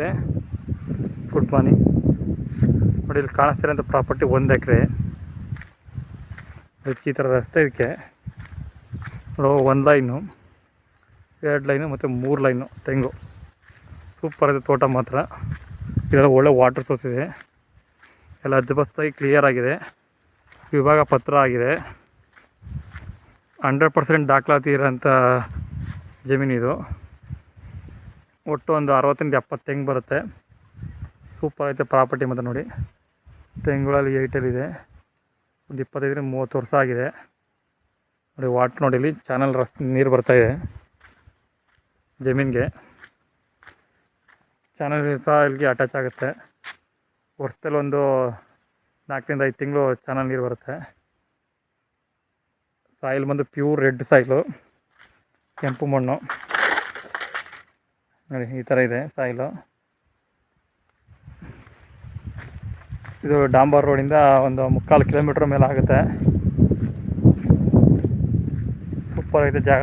ಸ್ನೇಹಿತರೆ good morning ನೋಡಿ, ಇಲ್ಲಿ ಕಾಣಿಸ್ತಿರೋಂಥ ಪ್ರಾಪರ್ಟಿ ಒಂದು ಎಕರೆ. ಅದಕ್ಕೆ ಈ ಥರ ರಸ್ತೆ ಇದಕ್ಕೆ. ಒಂದು ಲೈನು, ಎರಡು ಲೈನು ಮತ್ತು ಮೂರು ಲೈನು ತೆಂಗು. ಸೂಪರ್ ಇದೆ ತೋಟ ಮಾತ್ರ. ಇದೆಲ್ಲ ಒಳ್ಳೆ ವಾಟರ್ ಸೋರ್ಸ್ ಇದೆ. ಎಲ್ಲ ಅದ್ದಬಸ್ತಾಗಿ ಕ್ಲಿಯರ್ ಆಗಿದೆ. ವಿಭಾಗ ಪತ್ರ ಆಗಿದೆ. ಹಂಡ್ರೆಡ್ ಪರ್ಸೆಂಟ್ ದಾಖಲಾತಿ ಇರೋಂಥ ಜಮೀನಿದು ಒಟ್ಟು ಒಂದು ಅರವತ್ತರಿಂದ ಎಪ್ಪತ್ತು ತೆಂಗು ಬರುತ್ತೆ. ಸೂಪರ್ ಐತೆ ಪ್ರಾಪರ್ಟಿ ಮತ್ತು ನೋಡಿ. ತೆಂಗುಗಳಲ್ಲಿ ಇದೆ. ಒಂದು ಇಪ್ಪತ್ತೈದರಿಂದ ಮೂವತ್ತು ವರ್ಷ ಆಗಿದೆ. ನೋಡಿ, ವಾಟ್ ನೋಡಿ, ಇಲ್ಲಿ ಚಾನಲ್ ರಸ್ತೆ ನೀರು ಬರ್ತಾಯಿದೆ ಜಮೀನಿಗೆ. ಚಾನಲ್ ಸಹ ಇಲ್ಲಿಗೆ ಅಟ್ಯಾಚ್ ಆಗುತ್ತೆ. ವರ್ಷದಲ್ಲಿ ಒಂದು ನಾಲ್ಕರಿಂದ ಐದು ತಿಂಗಳು ಚಾನಲ್ ನೀರು ಬರುತ್ತೆ. ಸಾಯಿಲ್ ಬಂದು ಪ್ಯೂರ್ ರೆಡ್ ಸಾಯಿಲು ಕೆಂಪು ಮಣ್ಣು. ನೋಡಿ, ಈ ಥರ ಇದೆ ಸಾಯಿಲು. ಇದು ಡಾಂಬರ್ ರೋಡಿಂದ ಒಂದು ಮುಕ್ಕಾಲು ಕಿಲೋಮೀಟ್ರ್ ಮೇಲೆ ಆಗುತ್ತೆ. ಸೂಪರ್ ಆಗಿದೆ ಜಾಗ.